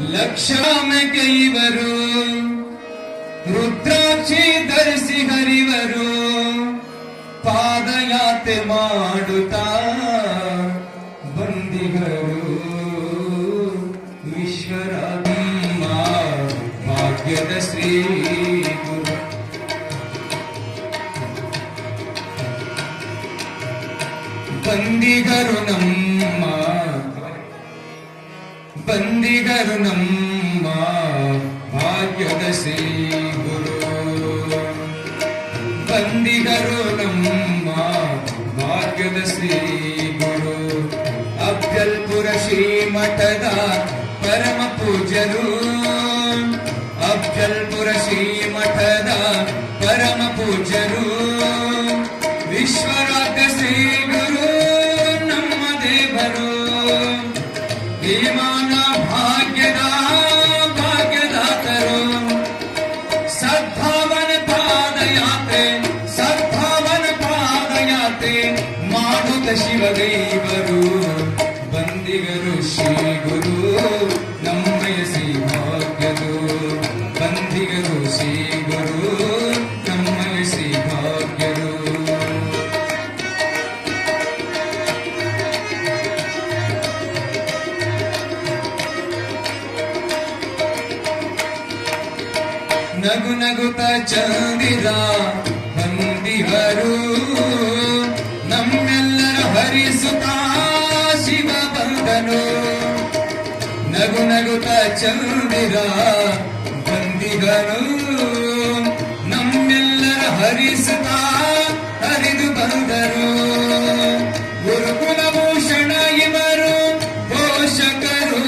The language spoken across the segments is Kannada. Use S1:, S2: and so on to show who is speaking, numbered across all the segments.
S1: ಲಕ್ಷಾಮಕ್ಕೆ ಇವರು ರುದ್ರಾಕ್ಷಿ ಧರಿಸಿ ಹರಿವರು ಪಾದಯಾತ್ರೆ ಮಾಡುತ್ತಾ ಬಂದಿಗರು. ವಿಶ್ವರಾಧೀಮ ಭಾಗ್ಯದ ಶ್ರೀ ಗುರು. ಬಂದಿಗರು ನಮ್ಮ ಬಂದಿಗರು ನಮ್ಮ ಭಾಗ್ಯದ ಶ್ರೀ ಗುರು. ಬಂದಿಗರು ನಮ್ಮ ಭಾಗ್ಯದ ಶ್ರೀ ಗುರು. ಅಫ್ಜಲ್ಪುರ ಶ್ರೀ ಮಠದ ಪರಮ ಪೂಜರು ಅಫ್ಜಲ್ಪುರ ಶ್ರೀ ಶಿವಗೈವರು ಬಂದಿಗರು ಶ್ರೀ ಗುರು ನಮ್ಮಯ ಶ್ರೀ ಭಾಗ್ಯದು. ಬಂದಿಗರು ಶ್ರೀ ಗುರು ನಮ್ಮಯ ಶ್ರೀ ಭಾಗ್ಯರು ನಗು ನಗುತ ಚಂದಿರ ಬಂದಿವರು ನಗು ನಗುತ ಚಂದಿರ ಬಂದಿಗನು ನಮ್ಮೆಲ್ಲರ ಹರಿಸುತ್ತ ಹರಿದು ಬಂದರು. ಗುರುಕುಲ ಭೂಷಣ ಇವರು ಪೋಷಕರು.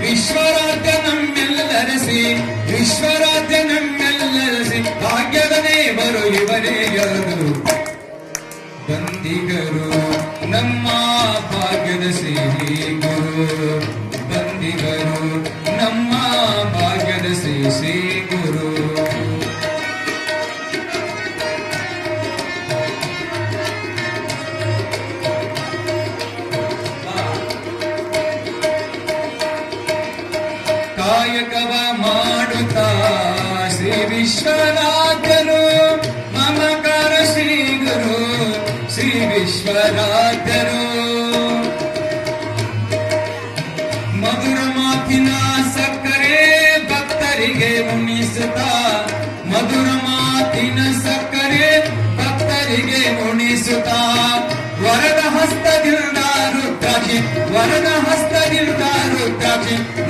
S1: ವಿಶ್ವರಾಧ್ಯ ನಮ್ಮೆಲ್ಲರಸಿ ವಿಶ್ವರಾಧ್ಯ ನಮ್ಮೆಲ್ಲರಸಿ ಭಾಗ್ಯದ ದೇವರು ಇವರೇ ಬಂದಿಗರು. ನಮ್ಮ ಕಾಯಕವ ಮಾಡುತ್ತಾ ಶ್ರೀ ವಿಶ್ವನಾಥನು ಮಮಕಾರ ಶ್ರೀ ಗುರು ಶ್ರೀ ವಿಶ್ವನಾಥನು ಮಧುರ ಮಾತಿನ ಸಕ್ಕರೆ ಭಕ್ತರಿಗೆ ಉಣಿಸುತ್ತಾ ಮಧುರ ಮಾತಿನ ಸಕ್ಕರೆ ಭಕ್ತರಿಗೆ ಉಣಿಸುತ್ತಾ ವರದ ಹಸ್ತದಿಂದ ವರದ ಹಸ್ತದಿಂದ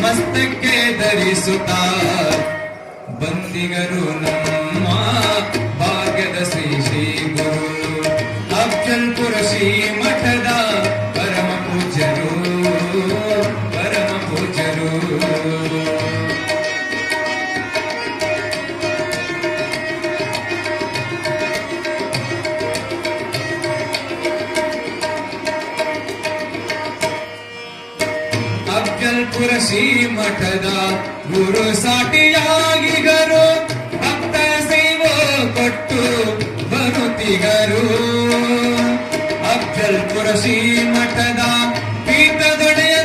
S1: ಮಸ್ತಕ್ಕೆ ಧರಿಸುತ್ತಾ ಬಂದಿಗರು ನಮ್ಮ ಅಫ್ಜಲ್ಪುರ ಶ್ರೀ ಮಠದ ಗುರು ಸಾಟಿಯಾಗಿಗರು, ಭಕ್ತ ಸೇವೋ ಕೊಟ್ಟು ಬರುತ್ತಿಗರು. ಅಫ್ಜಲ್ಪುರ ಶ್ರೀ ಮಠದ ಪೀಠದೊಡೆಯದಾಗಿಗರು,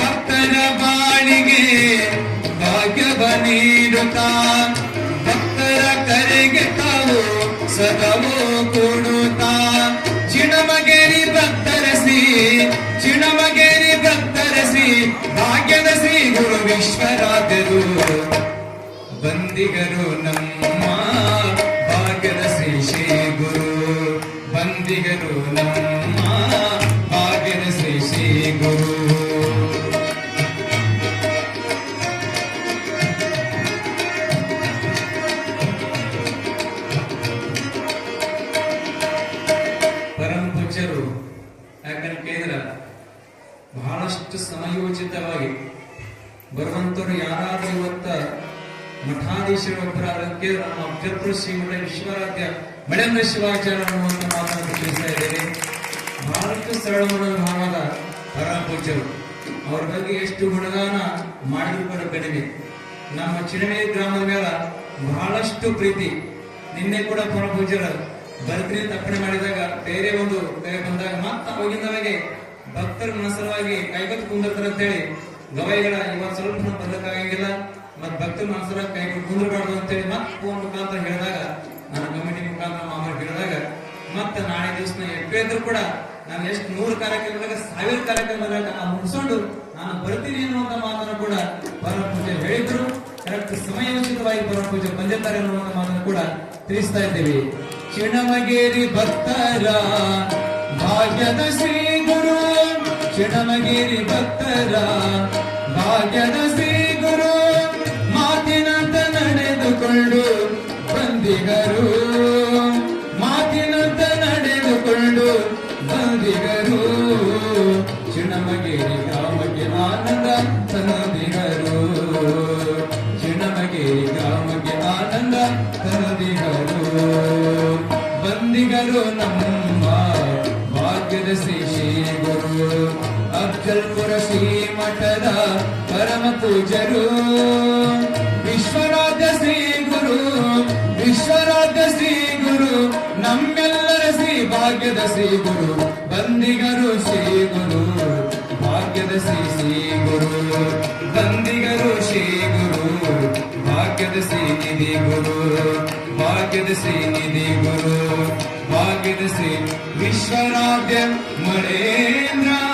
S1: ಭಕ್ತರ ಬಾಳಿಗೆ ಭಾಗ್ಯವ ನೀಡುತ್ತಾ ಭಕ್ತರ ಕರೆಗೆ ತಾವು ಸದವೋ ಕೊಡುತ್ತಾ ಚಿಣಮಗೇರಿ ಭಾಗ್ಯದ ಶ್ರೀ ಗುರು ವಿಶ್ವರಾಜರು ಬಂದಿಗರು ನಮ್ಮ ಸಮಯೋಚಿತವಾಗಿ ಬರುವಂತರು ಯಾರಾದ್ರೂ ಇವತ್ತ ಮಠಾಧೀಶರು ಒಬ್ಬರಾದಕ್ಕೆ ನಮ್ಮ ಅಭ್ಯರ್ಥಿ ಶ್ರೀಮಠ ವಿಶ್ವರಾಧ್ಯ ಮಡಂಗ ಶಿವಾಚಾರ್ಯ ಅನ್ನುವಂತ ಮಾತನ್ನು ತಿಳಿಸ್ತಾ ಇದ್ದೇನೆ. ಬಹಳಷ್ಟು ಸರಳ ಮನೋಭಾವದ ಪೂಜ್ಯರು ಅವ್ರ ಬಗ್ಗೆ ಎಷ್ಟು ಗುಣಗಾನ ಮಾಡಿದ್ರು ಕೂಡ ಕಡಿಮೆ. ನಮ್ಮ ಚಿಣಮೆ ಗ್ರಾಮದ ಮೇಲೆ ಬಹಳಷ್ಟು ಪ್ರೀತಿ. ನಿನ್ನೆ ಕೂಡ ಪರಮ ಪೂಜ್ಯರ ಬರ್ತೀನಿ ತಪ್ಪಣೆ ಮಾಡಿದಾಗ ಬೇರೆ ಒಂದು ಕೈ ಬಂದಾಗ ಮತ್ತೆ ಅವಾಗಿಂದವಾಗಿ ಭಕ್ತರ ಮನಸ್ಸರವಾಗಿ ಕೈಗೊತ್ತು ಕುಂದಿರ್ತಾರೆ ಅಂತೇಳಿ ಗವಾಯಿಗಳ ಇವತ್ತು ಸ್ವಲ್ಪ ಬರ್ಲಿಕ್ಕಾಗಂಗಿಲ್ಲ ಮತ್ ಭಕ್ತರ ಮನಸ್ಸರ ಕೈ ಕುಂದಿರಬಾರ್ದು ಅಂತೇಳಿ ಮತ್ತೆ ಫೋನ್ ಮುಖಾಂತರ ಹೇಳಿದಾಗ, ನನ್ನ ಕಮಿಟಿ ಮುಖಾಂತರ ಮಾಮೂಲಿ ಹೇಳಿದಾಗ, ಮತ್ತೆ ನಾಳೆ ದಿವಸ ಎಪ್ಪೆ ಇದ್ರು ಕೂಡ ನಾನು ಎಷ್ಟು ನೂರು ಕಾರ್ಯಕ್ರಮದಾಗ, ಸಾವಿರ ಕಾರ್ಯಕ್ರಮದಾಗ ಆ ಮುಗಿಸ್ಕೊಂಡು ನಾನು ಬರ್ತೀನಿ ಅನ್ನುವಂತ ಮಾತನ್ನು ಕೂಡ ಪರಮ ಪೂಜೆ ಹೇಳಿದ್ರು. ಕರೆಕ್ಟ್ ಸಮಯೋಚಿತವಾಗಿ ಪರಮ ಪೂಜೆ ಬಂದಿರ್ತಾರೆ ಅನ್ನುವಂತ ಮಾತನ್ನು ಕೂಡ ತಿಳಿಸ್ತಾ ಇದ್ದೀವಿ. ಕ್ಷಣಮಗೇರಿ ಭಕ್ತರ ಭಾಗ್ಯದ ಶ್ರೀ ಗುರು ಚಿಣಮಗೇರಿ ಭಕ್ತರ ಭಾಗ್ಯದ ಶ್ರೀ ಗುರು ಮಾತಿನಂತ ನಡೆದುಕೊಂಡು ಬಂದಿಗರು. ಮಾತಿನಂತ ನಡೆದುಕೊಂಡು ಬಂದಿಗರು. ಚಿಣಮಗಿರಿ ಗ್ರಾಮಕ್ಕೆ ಆನಂದ ತನದಿಗರು ಚಿಣಮಗಿರಿ ಗ್ರಾಮಕ್ಕೆ ಆನಂದ ತನದಿಗರು ಬಂದಿಗರು ನಮ್ಮ ಭಾಗ್ಯದ ಶ್ರೀ ಶ್ರೀ ಗುರು ಅಫ್ಜಲ್ಪುರ ಶ್ರೀ ಮಠದ ಪರಮ ಪೂಜರು ವಿಶ್ವರಾಧ್ಯ ಶ್ರೀ ಗುರು, ವಿಶ್ವನಾಥ ಶ್ರೀ ಗುರು, ನಮ್ಮೆಲ್ಲರ ಶ್ರೀ ಭಾಗ್ಯದ ಶ್ರೀ ಗುರು ಬಂದಿಗರು ಶ್ರೀ ಗುರು, ಭಾಗ್ಯದ ಶ್ರೀ ಶ್ರೀ ಗುರು ಬಂದಿಗರು ಶ್ರೀ ಗುರು, ಭಾಗ್ಯದ ಶ್ರೀ ನಿಧಿ ಗುರು, ಭಾಗ್ಯದ ಶ್ರೀ ನಿಧಿ ಗುರು. ಭಾಗ್ಯದ ಶ್ರೀ ವಿಶ್ವರಾಧ್ಯ ಮಳೇಂದ್ರ ಶಿವಾ